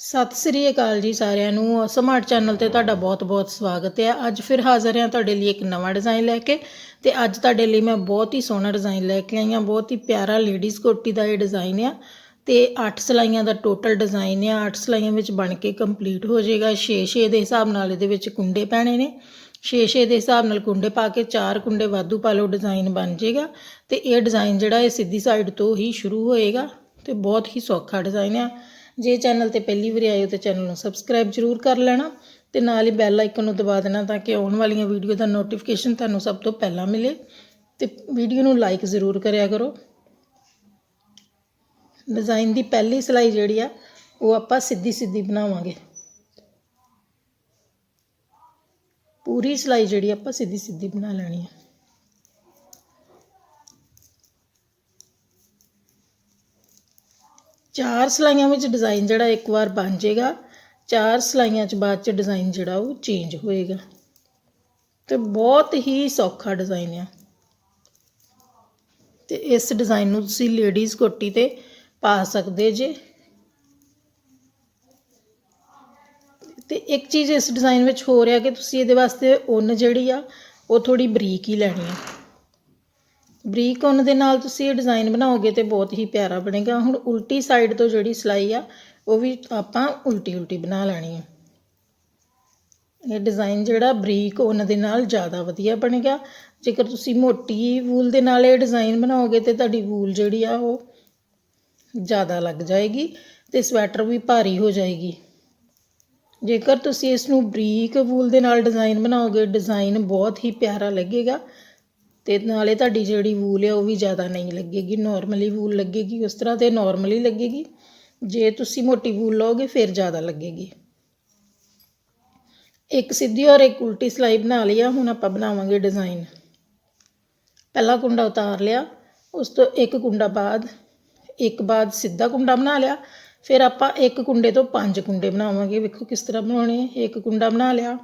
ਸਤਿ ਸ੍ਰੀ ਅਕਾਲ ਜੀ ਸਾਰਿਆਂ ਨੂੰ। ਸਮਾਰਟ ਚੈਨਲ ਤੇ ਤੁਹਾਡਾ ਬਹੁਤ-ਬਹੁਤ ਸਵਾਗਤ ਹੈ। ਅੱਜ ਫਿਰ ਹਾਜ਼ਰ ਹਾਂ ਤੁਹਾਡੇ ਲਈ ਇੱਕ ਨਵਾਂ ਡਿਜ਼ਾਈਨ ਲੈ ਕੇ ਤੇ ਅੱਜ ਤੁਹਾਡੇ ਲਈ ਮੈਂ ਬਹੁਤ ਹੀ ਸੋਹਣਾ ਡਿਜ਼ਾਈਨ ਲੈ ਕੇ ਆਈ ਹਾਂ। ਬਹੁਤ ਹੀ ਪਿਆਰਾ ਲੇਡੀਜ਼ ਕੋਟੀ ਦਾ ਇਹ ਡਿਜ਼ਾਈਨ ਆ ਤੇ 8 ਸਲਾਈਆਂ ਦਾ ਟੋਟਲ ਡਿਜ਼ਾਈਨ ਆ। 8 ਸਲਾਈਆਂ ਵਿੱਚ ਬਣ ਕੇ ਕੰਪਲੀਟ ਹੋ ਜਾਏਗਾ। 6-6 ਦੇ ਹਿਸਾਬ ਨਾਲ ਇਹਦੇ ਵਿੱਚ ਕੁੰਡੇ ਪੈਣੇ ਨੇ। 6-6 ਦੇ ਹਿਸਾਬ ਨਾਲ ਕੁੰਡੇ ਪਾ ਕੇ 4 ਕੁੰਡੇ ਵਾਧੂ ਪਾ ਲਓ ਡਿਜ਼ਾਈਨ ਬਣ ਜਾਏਗਾ। ਤੇ ਇਹ ਡਿਜ਼ਾਈਨ ਜਿਹੜਾ ਇਹ ਸਿੱਧੀ ਸਾਈਡ ਤੋਂ ਹੀ ਸ਼ੁਰੂ ਹੋਏਗਾ ਤੇ ਬਹੁਤ ਹੀ ਸੌਖਾ ਡਿਜ਼ਾਈਨ ਆ। ਜੇ ਚੈਨਲ ਤੇ ਪਹਿਲੀ ਵਾਰੀ ਆਏ ਹੋ ਤਾਂ ਚੈਨਲ ਨੂੰ ਸਬਸਕ੍ਰਾਈਬ ਜਰੂਰ ਕਰ ਲੈਣਾ ਤੇ ਨਾਲ ਹੀ ਬੈਲ ਆਈਕਨ ਨੂੰ ਦਬਾ ਦੇਣਾ ਤਾਂ ਕਿ ਆਉਣ ਵਾਲੀਆਂ ਵੀਡੀਓ ਦਾ ਨੋਟੀਫਿਕੇਸ਼ਨ ਤੁਹਾਨੂੰ ਸਭ ਤੋਂ ਪਹਿਲਾਂ ਮਿਲੇ। ਤੇ ਵੀਡੀਓ ਨੂੰ ਲਾਈਕ ਜ਼ਰੂਰ ਕਰਿਆ ਕਰੋ। ਡਿਜ਼ਾਈਨ ਦੀ ਪਹਿਲੀ ਸਿਲਾਈ ਜਿਹੜੀ ਆ, ਉਹ ਆਪਾਂ ਸਿੱਧੀ ਸਿੱਧੀ ਬਣਾਵਾਂਗੇ। ਪੂਰੀ ਸਿਲਾਈ ਜਿਹੜੀ ਆਪਾਂ ਸਿੱਧੀ ਸਿੱਧੀ ਬਣਾ ਲੈਣੀ ਹੈ ਚਾਰ ਸਲਾਈਆਂ ਵਿੱਚ ਡਿਜ਼ਾਈਨ ਜਿਹੜਾ ਇੱਕ ਵਾਰ ਬਣ ਜਾਏਗਾ। ਚਾਰ ਸਲਾਈਆਂ ਚ ਬਾਅਦ ਚ ਡਿਜ਼ਾਈਨ ਜਿਹੜਾ ਉਹ ਚੇਂਜ ਹੋਏਗਾ। ਤੇ ਬਹੁਤ ਹੀ ਸੌਖਾ ਡਿਜ਼ਾਈਨ ਆ। ਤੇ ਇਸ ਡਿਜ਼ਾਈਨ ਨੂੰ ਤੁਸੀਂ ਲੇਡੀਜ਼ ਕੋਟੀ ਤੇ ਪਾ ਸਕਦੇ ਜੇ। ਤੇ ਇੱਕ ਚੀਜ਼ ਇਸ ਡਿਜ਼ਾਈਨ ਵਿੱਚ ਹੋ ਰਿਹਾ ਕਿ ਤੁਸੀਂ ਇਹਦੇ ਵਾਸਤੇ ਉੱਨ ਜਿਹੜੀ ਆ, ਉਹ ਥੋੜੀ ਬਰੀਕ ਹੀ ਲੈਣੀ ਆ। ਬਰੀਕ ਉਹਨਾਂ ਦੇ ਨਾਲ ਤੁਸੀਂ ਇਹ ਡਿਜ਼ਾਈਨ ਬਣਾਓਗੇ ਤੇ ਬਹੁਤ ਹੀ ਪਿਆਰਾ ਬਣੇਗਾ। ਹੁਣ ਉਲਟੀ ਸਾਈਡ ਤੋਂ ਜਿਹੜੀ ਸਿਲਾਈ ਆ, ਉਹ ਵੀ ਆਪਾਂ ਉਲਟੀ ਉਲਟੀ ਬਣਾ ਲੈਣੀ ਹੈ ਇਹ ਡਿਜ਼ਾਈਨ ਜਿਹੜਾ ਬਰੀਕ ਉਹਨਾਂ ਦੇ ਨਾਲ ਜ਼ਿਆਦਾ ਵਧੀਆ ਬਣੇਗਾ। ਜੇਕਰ ਤੁਸੀਂ ਮੋਟੀ ਵੂਲ ਦੇ ਨਾਲ ਇਹ ਡਿਜ਼ਾਈਨ ਬਣਾਓਗੇ ਤੇ ਤੁਹਾਡੀ ਵੂਲ ਜਿਹੜੀ ਆ, ਉਹ ਜ਼ਿਆਦਾ ਲੱਗ ਜਾਏਗੀ ਤੇ ਸਵੈਟਰ ਵੀ ਭਾਰੀ ਹੋ ਜਾਏਗੀ। ਜੇਕਰ ਤੁਸੀਂ ਇਸ ਨੂੰ ਬਰੀਕ ਵੂਲ ਦੇ ਨਾਲ ਡਿਜ਼ਾਈਨ ਬਣਾਓਗੇ ਡਿਜ਼ਾਈਨ ਬਹੁਤ ਹੀ ਪਿਆਰਾ ਲੱਗੇਗਾ। ਅਤੇ ਨਾਲੇ ਤੁਹਾਡੀ ਜਿਹੜੀ ਵੂਲ ਹੈ ਉਹ ਵੀ ਜ਼ਿਆਦਾ ਨਹੀਂ ਲੱਗੇਗੀ ਨੋਰਮਲੀ ਵੂਲ ਲੱਗੇਗੀ, ਉਸ ਤਰ੍ਹਾਂ ਤਾਂ ਨੋਰਮਲੀ ਲੱਗੇਗੀ। ਜੇ ਤੁਸੀਂ ਮੋਟੀ ਵੂਲ ਲਓਗੇ, ਫਿਰ ਜ਼ਿਆਦਾ ਲੱਗੇਗੀ। ਇੱਕ ਸਿੱਧੀ ਔਰ ਇੱਕ ਉਲਟੀ ਸਲਾਈ ਬਣਾ ਲਈ ਆ, ਹੁਣ ਆਪਾਂ ਬਣਾਵਾਂਗੇ ਡਿਜ਼ਾਈਨ ਪਹਿਲਾ ਕੁੰਡਾ ਉਤਾਰ ਲਿਆ, ਉਸ ਤੋਂ ਇੱਕ ਕੁੰਡਾ ਬਾਅਦ, ਇੱਕ ਬਾਅਦ ਸਿੱਧਾ ਕੁੰਡਾ ਬਣਾ ਲਿਆ, ਫਿਰ ਆਪਾਂ ਇੱਕ ਕੁੰਡੇ ਤੋਂ ਪੰਜ ਕੁੰਡੇ ਬਣਾਵਾਂਗੇ। ਵੇਖੋ ਕਿਸ ਤਰ੍ਹਾਂ ਬਣਾਉਣੇ ਇੱਕ ਕੁੰਡਾ ਬਣਾ ਲਿਆ,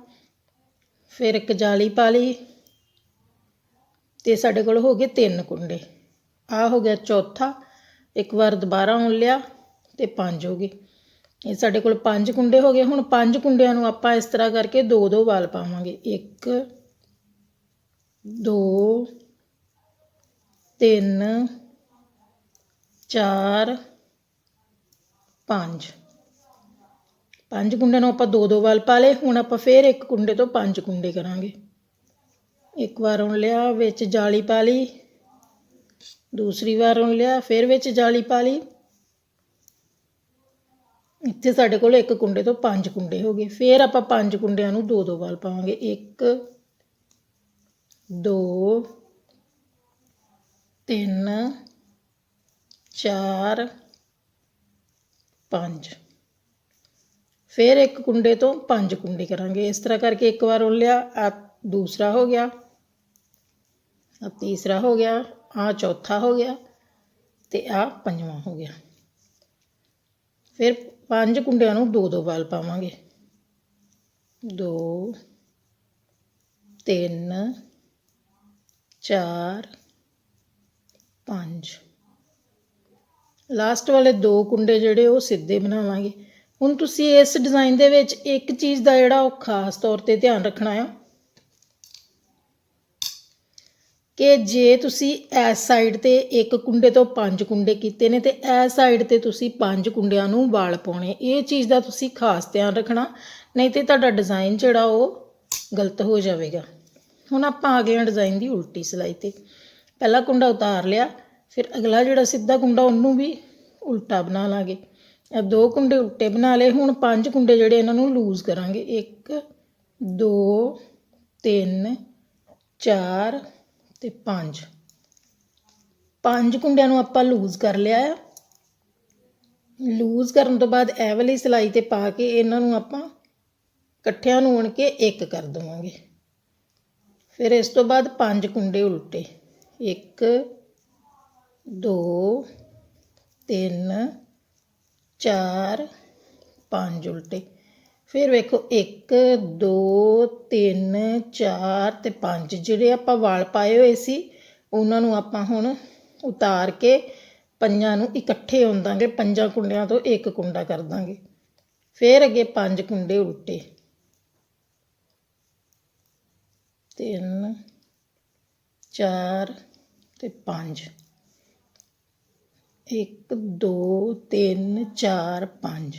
ਫਿਰ ਇੱਕ ਜਾਲੀ ਪਾ ਲਈ ਤੇ ਸਾਡੇ ਕੋਲ ਹੋ ਗਏ ਤਿੰਨ ਕੁੰਡੇ। ਆ ਹੋ ਗਿਆ ਚੌਥਾ, ਇੱਕ ਵਾਰ ਦੁਬਾਰਾ ਉਣ ਲਿਆ ਤੇ ਪੰਜ ਹੋ ਗਏ। ਇਹ ਸਾਡੇ ਕੋਲ ਪੰਜ ਕੁੰਡੇ ਹੋ ਗਏ। ਹੁਣ ਪੰਜ ਕੁੰਡਿਆਂ ਨੂੰ ਆਪਾਂ ਇਸ ਤਰ੍ਹਾਂ ਕਰਕੇ ਦੋ ਦੋ ਵਾਲ ਪਾਵਾਂਗੇ। ਇੱਕ, ਦੋ, ਤਿੰਨ, ਚਾਰ, ਪੰਜ। ਪੰਜ ਕੁੰਡਿਆਂ ਨੂੰ ਆਪਾਂ ਦੋ ਦੋ ਵਾਲ ਪਾ ਲਏ। ਹੁਣ ਆਪਾਂ ਫੇਰ ਇੱਕ ਕੁੰਡੇ ਤੋਂ ਪੰਜ ਕੁੰਡੇ ਕਰਾਂਗੇ। ਇੱਕ ਵਾਰ ਉਣ ਲਿਆ, ਵਿੱਚ ਜਾਲੀ ਪਾ ਲਈ। ਦੂਸਰੀ ਵਾਰ ਉਣ ਲਿਆ, ਫਿਰ ਵਿੱਚ ਜਾਲੀ ਪਾ ਲਈ। ਇੱਥੇ ਸਾਡੇ ਕੋਲ ਇੱਕ ਕੁੰਡੇ ਤੋਂ ਪੰਜ ਕੁੰਡੇ ਹੋ ਗਏ। ਫਿਰ ਆਪਾਂ ਪੰਜ ਕੁੰਡਿਆਂ ਨੂੰ ਦੋ ਦੋ ਵਾਲ ਪਾਵਾਂਗੇ। ਇੱਕ, ਦੋ, ਤਿੰਨ, ਚਾਰ, ਪੰਜ। ਫਿਰ ਇੱਕ ਕੁੰਡੇ ਤੋਂ ਪੰਜ ਕੁੰਡੇ ਕਰਾਂਗੇ। ਇਸ ਤਰ੍ਹਾਂ ਕਰਕੇ ਇੱਕ ਵਾਰ ਉਣ ਲਿਆ ਆ ਦੂਸਰਾ ਹੋ ਗਿਆ। ਆ ਤੀਸਰਾ ਹੋ ਗਿਆ ਆ ਚੌਥਾ ਹੋ ਗਿਆ ਤੇ ਆ ਪੰਜਵਾਂ ਹੋ ਗਿਆ ਫਿਰ ਪੰਜ ਕੁੰਡਿਆਂ ਨੂੰ ਦੋ ਦੋ ਵਾਲ ਪਾਵਾਂਗੇ ਦੋ ਤਿੰਨ ਚਾਰ ਪੰਜ ਲਾਸਟ ਵਾਲੇ ਦੋ ਕੁੰਡੇ ਜਿਹੜੇ ਉਹ ਸਿੱਧੇ ਬਣਾਵਾਂਗੇ ਹੁਣ ਤੁਸੀਂ ਇਸ ਡਿਜ਼ਾਈਨ ਦੇ ਵਿੱਚ ਇੱਕ ਚੀਜ਼ ਦਾ ਜਿਹੜਾ ਉਹ ਖਾਸ ਤੌਰ ਤੇ ਧਿਆਨ ਰੱਖਣਾ ਆ ਕਿ ਜੇ ਤੁਸੀਂ ਇਸ ਸਾਈਡ ਤੇ ਇੱਕ ਕੁੰਡੇ ਤੋਂ ਪੰਜ ਕੁੰਡੇ ਕੀਤੇ ਨੇ ਤੇ ਇਸ ਸਾਈਡ ਤੇ ਤੁਸੀਂ ਪੰਜ ਕੁੰਡਿਆਂ ਨੂੰ ਵਾਲ ਪਾਉਣੇ। ਇਹ ਚੀਜ਼ ਦਾ ਤੁਸੀਂ ਖਾਸ ਧਿਆਨ ਰੱਖਣਾ, ਨਹੀਂ ਤੇ ਤੁਹਾਡਾ ਡਿਜ਼ਾਈਨ ਜਿਹੜਾ ਉਹ ਗਲਤ ਹੋ ਜਾਵੇਗਾ। ਹੁਣ ਆਪਾਂ ਆ ਗਏ ਹਾਂ ਡਿਜ਼ਾਈਨ ਦੀ ਉਲਟੀ ਸਿਲਾਈ ਤੇ। ਪਹਿਲਾ ਕੁੰਡਾ ਉਤਾਰ ਲਿਆ, ਫਿਰ ਅਗਲਾ ਜਿਹੜਾ ਸਿੱਧਾ ਕੁੰਡਾ ਉਹਨੂੰ ਵੀ ਉਲਟਾ ਬਣਾ ਲਾਂਗੇ। ਇਹ ਦੋ ਕੁੰਡੇ ਉਲਟੇ ਬਣਾ ਲਏ, ਹੁਣ ਪੰਜ ਕੁੰਡੇ ਜਿਹੜੇ ਇਹਨਾਂ ਨੂੰ ਲੂਜ਼ ਕਰਾਂਗੇ। 1 2 3 4 ਤੇ 5 ਪੰਜ ਕੁੰਡਿਆਂ ਨੂੰ ਆਪਾਂ ਲੂਜ਼ ਕਰ ਲਿਆ ਆ। ਲੂਜ਼ ਕਰਨ ਤੋਂ ਬਾਅਦ ਇਹ ਵਾਲੀ ਸਿਲਾਈ ਤੇ ਪਾ ਕੇ ਇਹਨਾਂ ਨੂੰ ਆਪਾਂ ਇਕੱਠਿਆਂ ਨੂੰ ਉਣ ਕੇ ਇੱਕ ਕਰ ਦਵਾਂਗੇ। ਫਿਰ ਇਸ ਤੋਂ ਬਾਅਦ ਪੰਜ ਕੁੰਡੇ ਉਲਟੇ। 1 2 3 4 5 ਉਲਟੇ। ਫਿਰ ਵੇਖੋ 1 2 3 4 ਤੇ 5 ਜਿਹੜੇ ਆਪਾਂ ਵਾਲ ਪਾਏ ਹੋਏ ਸੀ, ਉਹਨਾਂ ਨੂੰ ਆਪਾਂ ਹੁਣ ਉਤਾਰ ਕੇ ਪੰਜਾਂ ਨੂੰ ਇਕੱਠੇ ਹੋਣ ਪੰਜਾਂ ਕੁੰਡਿਆਂ ਤੋਂ ਇੱਕ ਕੁੰਡਾ ਕਰ ਦਾਂਗੇ। ਫਿਰ ਅੱਗੇ ਪੰਜ ਕੁੰਡੇ ਉਲਟੇ। ਤਿੰਨ, ਚਾਰ ਤੇ ਪੰਜ। ਇੱਕ, ਦੋ, ਤਿੰਨ, ਚਾਰ, ਪੰਜ।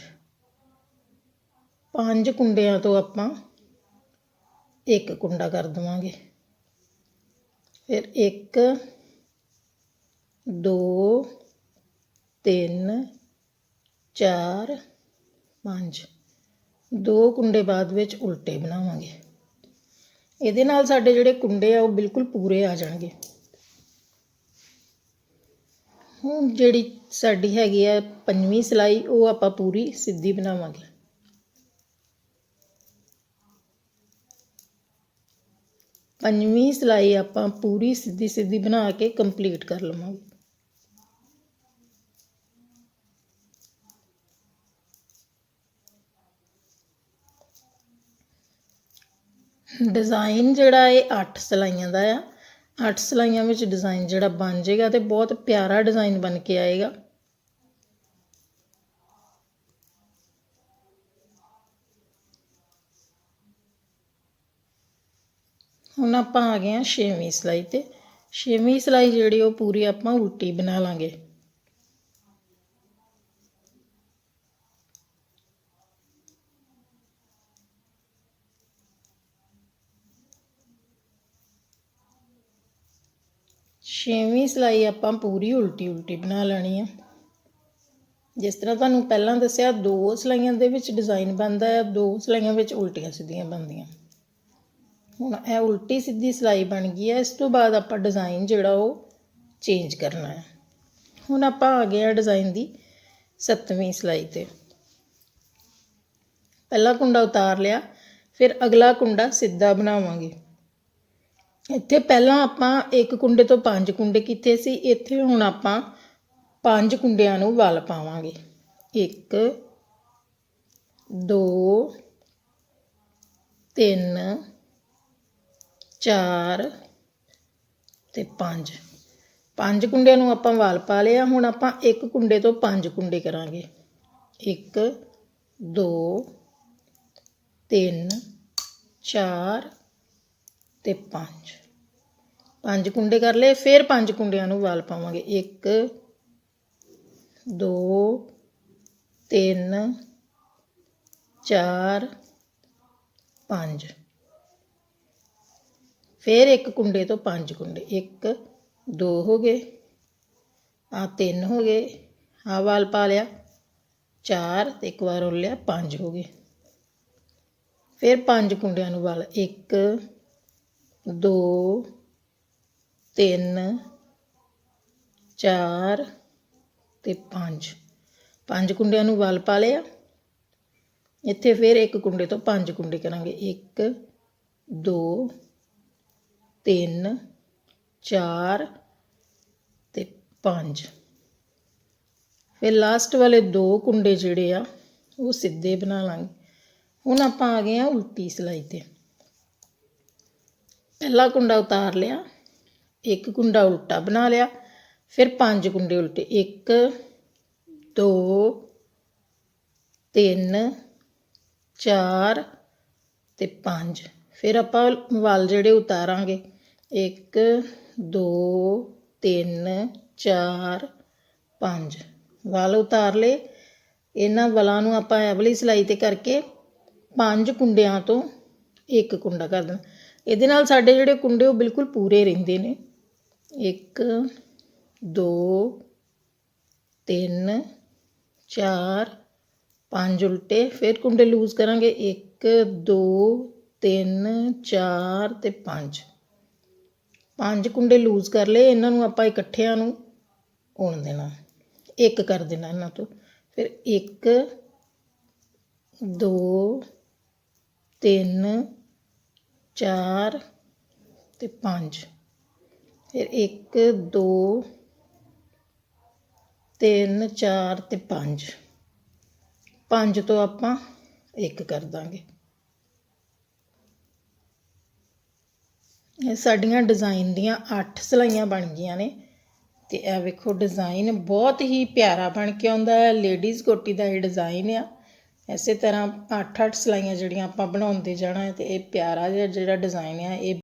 ਪੰਜ ਕੁੰਡਿਆਂ ਤੋਂ ਆਪਾਂ ਇੱਕ ਕੁੰਡਾ ਕਰ ਦਵਾਂਗੇ। ਫਿਰ ਇੱਕ, ਦੋ, ਤਿੰਨ, ਚਾਰ, ਪੰਜ। ਦੋ ਕੁੰਡੇ ਬਾਅਦ ਵਿੱਚ ਉਲਟੇ ਬਣਾਵਾਂਗੇ। ਇਹਦੇ ਨਾਲ ਸਾਡੇ ਜਿਹੜੇ ਕੁੰਡੇ ਆ, ਉਹ ਬਿਲਕੁਲ ਪੂਰੇ ਆ ਜਾਣਗੇ। ਹੁਣ ਜਿਹੜੀ ਸਾਡੀ ਹੈਗੀ ਆ ਪੰਜਵੀਂ ਸਿਲਾਈ, ਉਹ ਆਪਾਂ ਪੂਰੀ ਸਿੱਧੀ ਬਣਾਵਾਂਗੇ। ਪੰਜਵੀਂ ਸਿਲਾਈ ਆਪਾਂ ਪੂਰੀ ਸਿੱਧੀ ਸਿੱਧੀ ਬਣਾ ਕੇ ਕੰਪਲੀਟ ਕਰ ਲਵਾਂਗੇ। ਡਿਜ਼ਾਈਨ ਜਿਹੜਾ ਇਹ 8 ਸਿਲਾਈਆਂ ਦਾ ਆ। 8 ਸਿਲਾਈਆਂ ਵਿੱਚ ਡਿਜ਼ਾਈਨ ਜਿਹੜਾ ਬਣ ਜਾਏਗਾ ਤੇ ਬਹੁਤ ਪਿਆਰਾ ਡਿਜ਼ਾਈਨ ਬਣ ਕੇ ਆਏਗਾ। ਹੁਣ ਆਪਾਂ ਆ ਗਏ ਹਾਂ ਛੇਵੀਂ ਸਿਲਾਈ ਤੇ। ਛੇਵੀਂ ਸਿਲਾਈ ਜਿਹੜੀ ਉਹ ਪੂਰੀ ਆਪਾਂ ਉਲਟੀ ਬਣਾ ਲਾਂਗੇ। ਛੇਵੀਂ ਸਿਲਾਈ ਆਪਾਂ ਪੂਰੀ ਉਲਟੀ ਉਲਟੀ ਬਣਾ ਲੈਣੀ ਆ। ਜਿਸ ਤਰ੍ਹਾਂ ਤੁਹਾਨੂੰ ਪਹਿਲਾਂ ਦੱਸਿਆ ਦੋ ਸਿਲਾਈਆਂ ਦੇ ਵਿੱਚ ਡਿਜ਼ਾਈਨ ਬਣਦਾ ਹੈ, ਦੋ ਸਿਲਾਈਆਂ ਵਿੱਚ ਉਲਟੀਆਂ ਸਿੱਧੀਆਂ ਬਣਦੀਆਂ। ਹੁਣ ਇਹ ਉਲਟੀ ਸਿੱਧੀ ਸਿਲਾਈ ਬਣ ਗਈ ਹੈ, ਇਸ ਤੋਂ ਬਾਅਦ ਆਪਾਂ ਡਿਜ਼ਾਈਨ ਜਿਹੜਾ ਉਹ ਚੇਂਜ ਕਰਨਾ ਹੈ। ਹੁਣ ਆਪਾਂ ਆ ਗਏ ਆ ਡਿਜ਼ਾਈਨ ਦੀ ਸੱਤਵੀਂ ਸਿਲਾਈ ਤੇ। ਪਹਿਲਾ ਕੁੰਡਾ ਉਤਾਰ ਲਿਆ, ਫਿਰ ਅਗਲਾ ਕੁੰਡਾ ਸਿੱਧਾ ਬਣਾਵਾਂਗੇ। ਇੱਥੇ ਪਹਿਲਾਂ ਆਪਾਂ ਇੱਕ ਕੁੰਡੇ ਤੋਂ ਪੰਜ ਕੁੰਡੇ ਕੀਤੇ ਸੀ, ਇੱਥੇ ਹੁਣ ਆਪਾਂ ਪੰਜ ਕੁੰਡਿਆਂ ਨੂੰ ਵਲ ਪਾਵਾਂਗੇ। 1 2 3 4 ਤੇ 5 ਪੰਜ ਕੁੰਡਿਆਂ ਨੂੰ ਆਪਾਂ ਵਾਲ ਪਾ ਲਿਆ ਹੁਣ ਆਪਾਂ ਇੱਕ ਕੁੰਡੇ ਤੋਂ ਪੰਜ ਕੁੰਡੇ ਕਰਾਂਗੇ। 1 2 3 4 ਤੇ 5 ਪੰਜ ਕੁੰਡੇ ਕਰ ਲਏ, ਫਿਰ ਪੰਜ ਕੁੰਡਿਆਂ ਨੂੰ ਵਾਲ ਪਾਵਾਂਗੇ। 1 2 3 4 5 ਫਿਰ ਇੱਕ ਕੁੰਡੇ ਤੋਂ ਪੰਜ ਕੁੰਡੇ। 1 2 ਹੋ ਗਏ। ਆ ਤਿੰਨ ਹੋ ਗਏ। ਆ ਵਾਲ ਪਾ ਲਿਆ। ਚਾਰ ਤੇ ਇੱਕ ਵਾਰ ਉਲ ਲਿਆ 5 ਹੋ ਗਏ। ਫਿਰ ਪੰਜ ਕੁੰਡਿਆਂ ਨੂੰ ਵਾਲ। ਇੱਕ, ਦੋ, ਤਿੰਨ, ਚਾਰ ਤੇ ਪੰਜ। ਪੰਜ ਕੁੰਡਿਆਂ ਨੂੰ ਵਲ ਪਾ ਲਿਆ। ਇੱਥੇ ਫਿਰ ਇੱਕ ਕੁੰਡੇ ਤੋਂ ਪੰਜ ਕੁੰਡੇ ਕਰਾਂਗੇ। 1 2 ਤਿੰਨ, ਚਾਰ ਅਤੇ ਪੰਜ। ਫਿਰ ਲਾਸਟ ਵਾਲੇ ਦੋ ਕੁੰਡੇ ਜਿਹੜੇ ਆ, ਉਹ ਸਿੱਧੇ ਬਣਾ ਲਾਂਗੇ। ਹੁਣ ਆਪਾਂ ਆ ਗਏ ਆ ਉਲਟੀ ਸਿਲਾਈ ਤੇ। ਪਹਿਲਾ ਕੁੰਡਾ ਉਤਾਰ ਲਿਆ, ਇੱਕ ਕੁੰਡਾ ਉਲਟਾ ਬਣਾ ਲਿਆ, ਫਿਰ ਪੰਜ ਕੁੰਡੇ ਉਲਟੇ। 1 2 3 4 ਤੇ 5 ਫਿਰ ਆਪਾਂ ਵਲ ਜਿਹੜੇ ਉਤਾਰਾਂਗੇ 1 2 3 4 5 ਵਲ ਉਤਾਰ ਲਏ। ਇਹਨਾਂ ਵਲਾਂ ਨੂੰ ਆਪਾਂ ਐਵਲੀ ਸਿਲਾਈ ਤੇ ਕਰਕੇ ਪੰਜ ਕੁੰਡਿਆਂ ਤੋਂ ਇੱਕ ਕੁੰਡਾ ਕਰ ਦੇਣਾ। ਇਹਦੇ ਨਾਲ ਸਾਡੇ ਜਿਹੜੇ ਕੁੰਡੇ ਉਹ ਬਿਲਕੁਲ ਪੂਰੇ ਰਹਿੰਦੇ ਨੇ। 1 2 3 4 5 ਉਲਟੇ। ਫਿਰ ਕੁੰਡੇ ਲੂਜ਼ ਕਰਾਂਗੇ। ਇੱਕ, ਦੋ, ਤਿੰਨ, ਚਾਰ ਅਤੇ ਪੰਜ। ਪੰਜ ਕੁੰਡੇ ਲੂਜ਼ ਕਰ ਲਏ, ਇਹਨਾਂ ਨੂੰ ਆਪਾਂ ਇਕੱਠਿਆਂ ਨੂੰ ਉਣ ਦੇਣਾ। ਇੱਕ ਕਰ ਦੇਣਾ ਇਹਨਾਂ ਤੋਂ। ਫਿਰ 1 2 3 4 ਤੇ 5 ਫਿਰ 1 2 3 4 ਤੇ 5 5 ਤੋਂ ਆਪਾਂ ਇੱਕ ਕਰ ਦਾਂਗੇ। ਇਹ ਸਾਡੀਆਂ ਡਿਜ਼ਾਈਨ ਦੀਆਂ 8 ਸਲਾਈਆਂ ਬਣ ਗਈਆਂ ਨੇ। ਤੇ ਇਹ ਵੇਖੋ ਡਿਜ਼ਾਈਨ ਬਹੁਤ ਹੀ ਪਿਆਰਾ ਬਣ ਕੇ ਆਉਂਦਾ ਹੈ। ਲੇਡੀਜ਼ ਕੋਟੀ ਦਾ ਇਹ ਡਿਜ਼ਾਈਨ ਆ। ਇਸੇ ਤਰ੍ਹਾਂ ਅੱਠ ਅੱਠ ਸਲਾਈਆਂ ਜਿਹੜੀਆਂ ਆਪਾਂ ਬਣਾਉਂਦੇ ਜਾਣਾ ਹੈ ਤੇ ਇਹ ਪਿਆਰਾ ਜਿਹੜਾ ਡਿਜ਼ਾਈਨ ਆ, ਇਹ